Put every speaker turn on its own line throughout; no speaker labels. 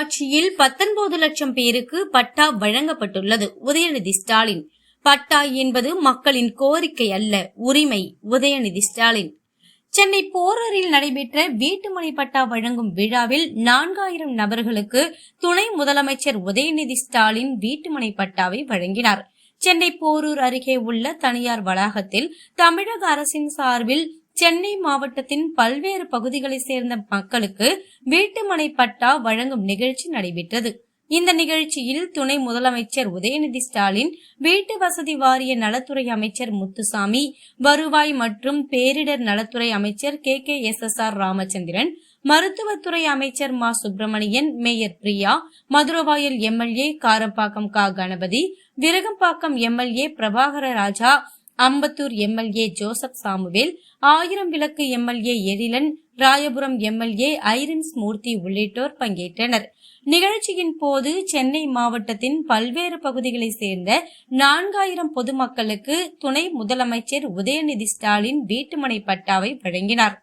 ஆட்சியில் பத்தொன்பது லட்சம் பேருக்கு பட்டா வழங்கப்பட்டுள்ளது. உதயநிதி ஸ்டாலின். பட்டா என்பது மக்களின் கோரிக்கை அல்ல உரிமை. உதயநிதி ஸ்டாலின். சென்னை போரூரில் நடைபெற்ற வீட்டுமனை பட்டா வழங்கும் விழாவில் நான்காயிரம் நபர்களுக்கு துணை முதலமைச்சர் உதயநிதி ஸ்டாலின் வீட்டுமனை பட்டாவை வழங்கினார். சென்னை போரூர் அருகே உள்ள தனியார் வளாகத்தில் தமிழக அரசின் சார்பில் சென்னை மாவட்டத்தின் பல்வேறு பகுதிகளைச் சேர்ந்த மக்களுக்கு வீட்டுமனை பட்டா வழங்கும் நிகழ்ச்சி நடைபெற்றது. இந்த நிகழ்ச்சியில் துணை முதலமைச்சர் உதயநிதி ஸ்டாலின் வீட்டு வசதி வாரிய நலத்துறை அமைச்சர் முத்துசாமி வருவாய் மற்றும் பேரிடர் நலத்துறை அமைச்சர் K. K. S. S. R. Ramachandran மருத்துவத்துறை அமைச்சர் மா. சுப்பிரமணியன் மேயர் பிரியா மதுரவாயல் எம்எல்ஏ காரப்பாக்கம் கா. Ganapathi Virugambakkam MLA Prabhakara Raja Ambattur MLA Joseph Samuel ஆயிரம் விளக்கு எம்எல்ஏ எரிலன் ராயபுரம் எம்எல்ஏ ஐரின்ஸ் மூர்த்தி உள்ளிட்டோர் பங்கேற்றனர். நிகழ்ச்சியின் போது சென்னை மாவட்டத்தின் பல்வேறு பகுதிகளைச் சேர்ந்த நான்காயிரம் பொதுமக்களுக்கு துணை முதலமைச்சர் உதயநிதி ஸ்டாலின் வீட்டுமனை பட்டாவை வழங்கினார்.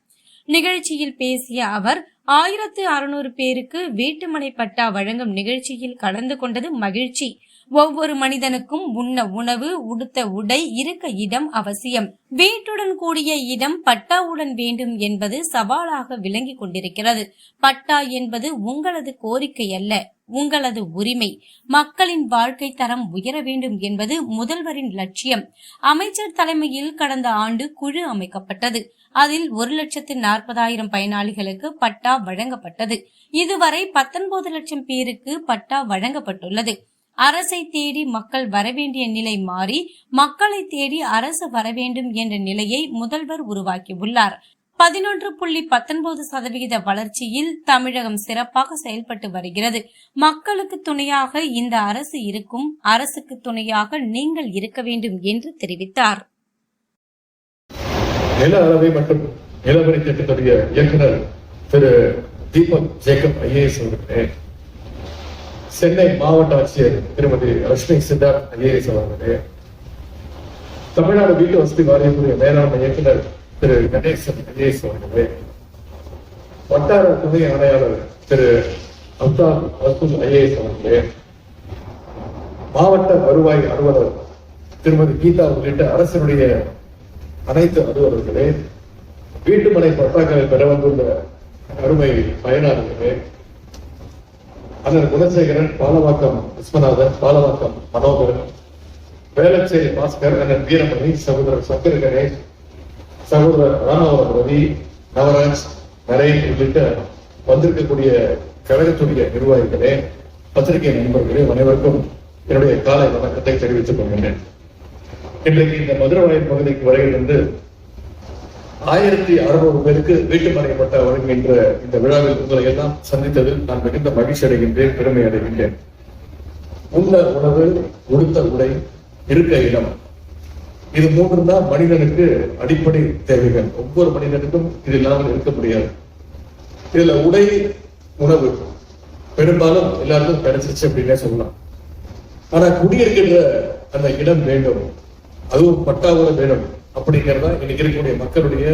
நிகழ்ச்சியில் பேசிய அவர் ஆயிரத்து அறுநூறு பேருக்கு வீட்டுமனை பட்டா வழங்கும் நிகழ்ச்சியில் கலந்து கொண்டது மகிழ்ச்சி. ஒவ்வொரு மனிதனுக்கும் உண்ண உணவு உடுத்த உடை இருக்க இடம் அவசியம். வீட்டுடன் கூடிய இடம் பட்டாவுடன் வேண்டும் என்பது சவாலாக விளங்கிக் கொண்டிருக்கிறது. பட்டா என்பது உங்களது கோரிக்கை அல்ல உங்களது உரிமை. மக்களின் வாழ்க்கை தரம் உயர வேண்டும் என்பது முதல்வரின் லட்சியம். அமைச்சர் தலைமையில் கடந்த ஆண்டு குழு அமைக்கப்பட்டது. அதில் ஒரு லட்சத்து நாற்பதாயிரம் பயனாளிகளுக்கு பட்டா வழங்கப்பட்டது. இதுவரை பத்தொன்பது லட்சம் பேருக்கு பட்டா வழங்கப்பட்டுள்ளது. அரசை தேடி மக்கள் வரவேண்டிய நிலை மாறி மக்களை தேடி அரசு வரவேண்டும் என்ற நிலையை முதல்வர் உருவாக்கியுள்ளார். பதினொன்று புள்ளி பத்தொன்பது சதவிகித வளர்ச்சியில் தமிழகம் சிறப்பாக செயல்பட்டு வருகிறது. மக்களுக்கு துணையாக இந்த அரசு இருக்கும் அரசுக்கு துணையாக நீங்கள் இருக்க வேண்டும் என்று தெரிவித்தார்.
நில அளவை மற்றும் நிலவரி திட்டத்துடைய இயக்குனர் திரு தீபக் ஜேக்கப் ஐஏஎஸ் அவர்களே சென்னை மாவட்ட ஆட்சியர் திருமதி ரஷ்மி சித்தார்த் ஐஏஎஸ் அவர்களே தமிழ்நாடு வீட்டு வசதி வாரியத்துடைய மேலாண்மை இயக்குனர் திரு கணேசன் ஐஏஎஸ் அவர்களே வட்டார துணை ஆணையாளர் திரு அப்தாப் அப்துல் ஐஏஎஸ் அவர்களே மாவட்ட வருவாய் அலுவலர் திருமதி கீதா உள்ளிட்ட அரசினுடைய அனைத்து அலுவலர்களே வீட்டுமனை பட்டாக்களை பெற வந்துள்ள அருமை பயனாளர்களே அண்ணன் குணசேகரன் பாலவாக்கம் விஸ்வநாதன் பாலவாக்கம் மனோகரன் வேளச்சேரி பாஸ்கர் அண்ணன் வீரமணி சகோதரர் சங்கர கணேஷ் சகோதரர் ராமவரம் ரவி நவராஜ் நரேன் உள்ளிட்ட வந்திருக்கக்கூடிய கழகத்துடைய நிர்வாகிகளே பத்திரிகை நண்பர்களே அனைவருக்கும் என்னுடைய காலை வணக்கத்தை தெரிவித்துக் கொள்கின்றேன். இன்றைக்கு இந்த மதுரவாயல் பகுதிக்கு வரையிலிருந்து ஆயிரத்தி அறுநூறு பேருக்கு வீட்டு பட்டா வழங்குகின்ற இந்த விழாவில் உங்களை எல்லாம் சந்தித்ததில் நான் மிகுந்த மகிழ்ச்சி அடைகின்றேன் பெருமை அடைகின்றேன். உள்ள உணவு உடுத்த உடை இருக்க இடம். இது மூன்று தான் மனிதனுக்கு அடிப்படை தேவைகள். ஒவ்வொரு மனிதனுக்கும் இது இல்லாமல் இருக்க முடியாது. இதுல உடை உணவு. பெரும்பாலும் எல்லாருக்கும் கிடைச்சிருச்சு அப்படின்னே சொல்லலாம். ஆனா குடியிருக்கின்ற அந்த இடம் வேண்டும். அதுவும் பட்டாவோட வேணும். அப்படிங்கிறத இன்னைக்கு இருக்கக்கூடிய மக்களுடைய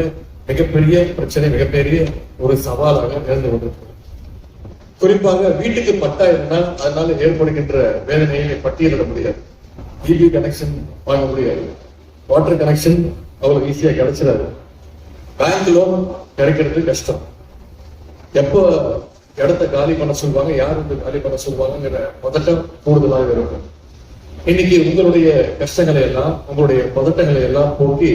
மிகப்பெரிய பிரச்சனை மிகப்பெரிய ஒரு சவாலாக நிகழ்ந்து கொண்டிருக்கிறது. குறிப்பாக வீட்டுக்கு பட்டா இருந்தால் அதனால ஏற்படுகின்ற வேதனையை பட்டியலிட முடியாது. இபி கனெக்ஷன் வாங்க முடியாது. வாட்டர் கனெக்ஷன் அவ்வளவு ஈஸியா கிடைச்சிடாது. பேங்க் லோன் கிடைக்கிறது கஷ்டம். எப்போ இடத்த காலி பண்ண சொல்லுவாங்க யார் வந்து காலி பண்ண சொல்லுவாங்கிற பதட்டம் கூடுதலாக இருக்கும். இன்னைக்கு உங்களுடைய கஷ்டங்களை எல்லாம் உங்களுடைய பதட்டங்களை எல்லாம் போக்கி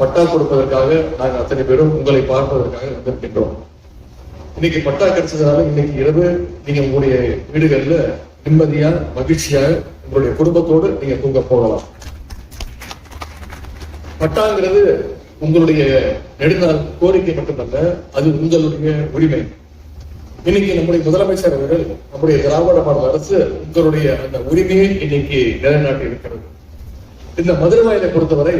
பட்டா கொடுப்பதற்காக நாங்கள் அத்தனை பேரும் உங்களை பார்ப்பதற்காக வந்திருக்கின்றோம். இன்னைக்கு பட்டா கிடைச்சதுனால இன்னைக்கு இரவு நீங்க உங்களுடைய வீடுகள்ல நிம்மதியா மகிழ்ச்சியாக உங்களுடைய குடும்பத்தோடு நீங்க தூங்க போகலாம். பட்டாங்கிறது உங்களுடைய நெடுநாள் கோரிக்கை மட்டுமல்ல அது உங்களுடைய உரிமை. இன்னைக்கு நம்முடைய முதலமைச்சர் அவர்கள் நம்முடைய திராவிட மாடல் அரசு உங்களுடைய அந்த உரிமையை இன்னைக்கு நிலைநாட்டி இருக்கிறது. இந்த மதுரவாயிலை பொறுத்தவரை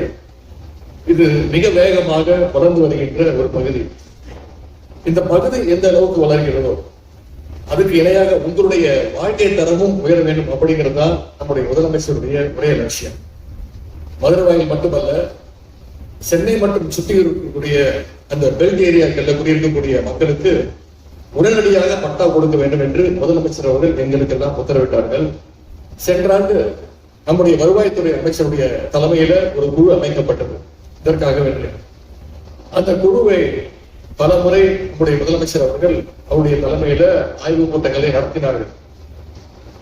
இது மிக வேகமாக வளர்ந்து வருகின்ற ஒரு பகுதி. இந்த பகுதி எந்த அளவுக்கு வளர்கிறதோ அதுக்கு இணையாக உங்களுடைய வாழ்க்கை தரமும் உயர வேண்டும் அப்படிங்கிறது தான் நம்முடைய முதலமைச்சருடைய ஒரே லட்சியம். மதுரவாயில் மட்டுமல்ல சென்னை மற்றும் சுற்றி இருக்கக்கூடிய அந்த பெல்ட் ஏரியாக்கள்ல குடியிருக்கக்கூடிய மக்களுக்கு உடனடியாக பட்டா கொடுக்க வேண்டும் என்று முதலமைச்சர் அவர்கள் எங்களுக்கெல்லாம் உத்தரவிட்டார்கள். சென்ற ஆண்டு நம்முடைய வருவாய்த்துறை அமைச்சருடைய தலைமையில ஒரு குழு அமைக்கப்பட்டது. இதற்காக வேண்டும் அந்த குழுவை பல முறை நம்முடைய முதலமைச்சர் அவர்கள் அவருடைய தலைமையில ஆய்வுக் கூட்டங்களை நடத்தினார்கள்.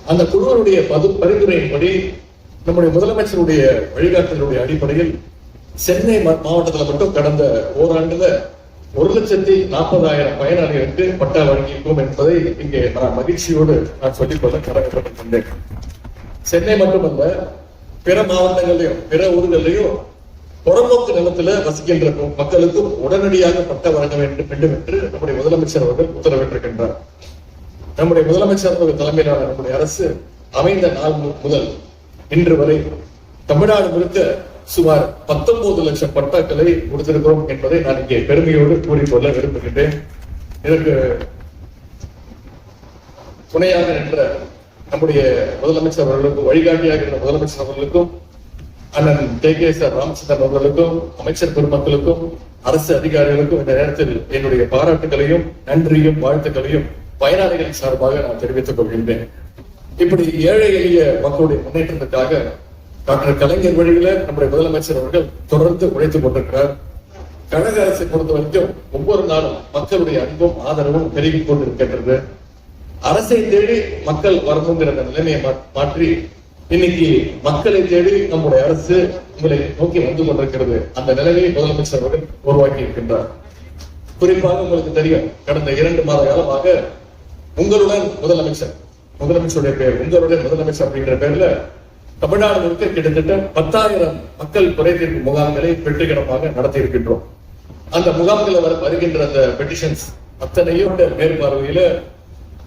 அந்த குழுவினுடைய பது பரிந்துரையின்படி நம்முடைய முதலமைச்சருடைய வழிகாட்டுதலுடைய அடிப்படையில் சென்னை மா- மட்டும் கடந்த ஓராண்டுல ஒரு லட்சத்தி நாற்பதாயிரம் பயனாளிகளுக்கு பட்டா வழங்கியிருக்கோம் என்பதை இங்கே நான் மகிழ்ச்சியோடு நான் சொல்லிக்கொள்ள கடமைப்பட்டிருக்கின்றேன் சென்னை மட்டுமல்ல பிற மாவட்டங்களையும் பிற ஊர்களிலையும் புறம்போக்கு நிலத்துல வசிக்கின்ற மக்களுக்கும் உடனடியாக பட்டா வழங்க வேண்டும் வேண்டும் என்று நம்முடைய முதலமைச்சர் அவர்கள் உத்தரவிட்டிருக்கின்றார். நம்முடைய முதலமைச்சர் அவர்கள் தலைமையிலான நம்முடைய அரசு அமைந்த நாள் முதல் இன்று வரை தமிழ்நாடு முழுக்க சுமார் 19 லட்சம் பட்டாக்களை கொடுத்திருக்கிறோம் என்பதை நான் இங்கே பெருமையோடு கூறிக்கொள்ள விரும்புகின்றேன். இதற்கு துணையாக நின்ற நம்முடைய முதலமைச்சர் அவர்களுக்கும் வழிகாட்டியாக இருந்த முதலமைச்சர் அவர்களுக்கும் அண்ணன் கே. கே. சார் ராமச்சந்திரன் அவர்களுக்கும் அமைச்சர் பெருமக்களுக்கும் அரசு அதிகாரிகளுக்கும் இந்த நேரத்தில் என்னுடைய பாராட்டுகளையும் நன்றியும் வாழ்த்துக்களையும் பயனாளிகளின் சார்பாக நான் தெரிவித்துக் கொள்கின்றேன். இப்படி ஏழை எளிய மக்களுடைய முன்னேற்றத்துக்காக டாக்டர் கலைஞர் வழியில நம்முடைய முதலமைச்சர் அவர்கள் தொடர்ந்து உழைத்துக் கொண்டிருக்கிறார். கழக அரசை பொறுத்த வரைக்கும் ஒவ்வொரு நாளும் மக்களுடைய அன்பும் ஆதரவும் பெருகிக் கொண்டிருக்கின்றது. அரசை தேடி மக்கள் வரணுங்கிற நிலைமையை மா- மாற்றி இன்னைக்கு மக்களை தேடி நம்முடைய அரசு உங்களை நோக்கி வந்து கொண்டிருக்கிறது. அந்த நிலைமையை முதலமைச்சர் அவர்கள் உருவாக்கி இருக்கின்றார் குறிப்பாக உங்களுக்கு தெரியும் கடந்த இரண்டு மாத காலமாக உங்களுடன் முதலமைச்சர் முதலமைச்சருடைய பெயர் உங்களுடைய முதலமைச்சர் அப்படிங்கிற பேர்ல தமிழ்நாடு முழுக்க கிட்டத்தட்ட பத்தாயிரம் மக்கள் குறை தீர்ப்பு முகாம்களை வெற்றிகரமாக நடத்தி இருக்கின்றோம் அந்த முகாம்களில் வர வருகின்ற அந்த பெட்டிஷன்ஸ் அத்தனையும் மேற்பார்வையில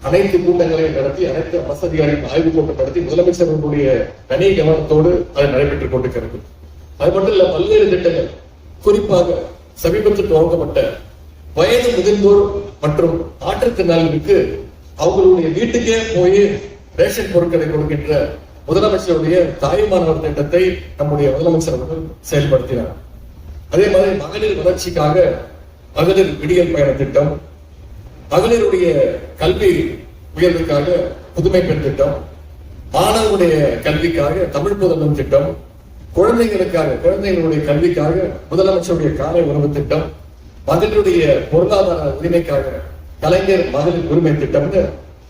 அனைத்து கூட்டங்களையும் நடத்தி அனைத்து அரசு அதிகாரிகள் ஆய்வுக் கூட்டம் நடத்தி முதலமைச்சர்களுடைய தனி கவனத்தோடு அது நடைபெற்றுக் கொண்டிருக்கிறது. அது மட்டும் இல்ல பல்வேறு திட்டங்கள். குறிப்பாக சமீபத்தில் துவங்கப்பட்ட வயது முதிர்ந்தோர் மற்றும் மாற்றுத்திறனாளிகளுக்கு அவங்களுடைய வீட்டுக்கே போய் ரேஷன் பொருட்களை கொடுக்கின்ற முதலமைச்சருடைய தாய்மானவர் திட்டத்தை நம்முடைய முதலமைச்சர் அவர்கள் செயல்படுத்தினார். அதே மாதிரி மகளிர் வளர்ச்சிக்காக மகளிர் விடியல் பயண திட்டம் மகளிருடைய கல்வி உயர்வுக்காக புதுமை பெண் திட்டம் மாணவருடைய கல்விக்காக தமிழ் புதல்வன் திட்டம் குழந்தைகளுக்காக குழந்தைகளுடைய கல்விக்காக முதலமைச்சருடைய காலை உணவு திட்டம் மகளிருடைய பொருளாதார உரிமைக்காக கலைஞர் மகளிர் உரிமை திட்டம்னு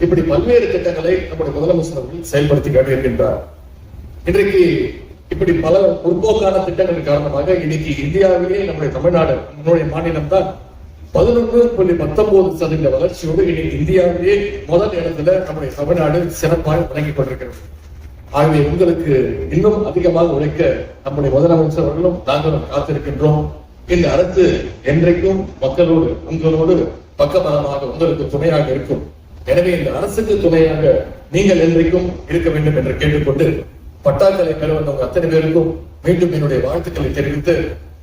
இப்படி பல்வேறு திட்டங்களை நம்முடைய முதலமைச்சர் அவர்கள் செயல்படுத்தி காட்டியிருக்கின்றார் இன்றைக்கு இப்படி பல முற்போக்கான திட்டங்கள் காரணமாக இன்னைக்கு இந்தியாவிலேயே நம்முடைய தமிழ்நாடு நம்முடைய மாநிலம் தான் பதினொன்று புள்ளி பத்தொன்பது சதவீத வளர்ச்சியோடு இன்னைக்கு இந்தியாவிலே முதல் இடத்துல நம்முடைய தமிழ்நாடு சிறப்பாக விளங்கிக் கொண்டிருக்கிறது. ஆகவே உங்களுக்கு இன்னும் அதிகமாக உழைக்க நம்முடைய முதலமைச்சர் அவர்களும் நாங்களும் காத்திருக்கின்றோம். இந்த அரசு என்றைக்கும் மக்களோடு உங்களோடு பக்கபலமாக உங்களுக்கு துணையாக இருக்கும். எனவே இந்த அரசுக்கு துணையாக நீங்கள் என்றைக்கும் இருக்க வேண்டும் என்று கேட்டுக்கொண்டு பட்டாக்களை பெற வந்தவங்க அத்தனை பேருக்கும் மீண்டும் என்னுடைய வாழ்த்துக்களை தெரிவித்து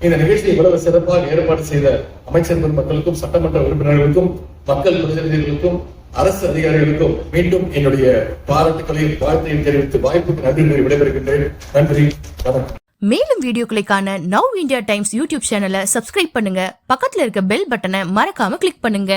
இந்த நிகழ்ச்சியை இவ்வளவு சிறப்பாக ஏற்பாடு செய்த அமைச்சர் பெருமக்களுக்கும் சட்டமன்ற உறுப்பினர்களுக்கும் மக்கள் பிரதிநிதிகளுக்கும் அரசு அதிகாரிகளுக்கும் மீண்டும் என்னுடைய பாராட்டுகளையும் வாழ்த்தையும் தெரிவித்து வாய்ப்புக்கு நன்றி விடைபெறுகின்றேன். நன்றி வணக்கம்.
மேலும் வீடியோக்களுக்கான நவ் இந்தியா டைம்ஸ் யூடியூப் சேனலை சப்ஸ்கிரைப் பண்ணுங்க. பக்கத்துல இருக்க பெல் பட்டனை மறக்காம கிளிக் பண்ணுங்க.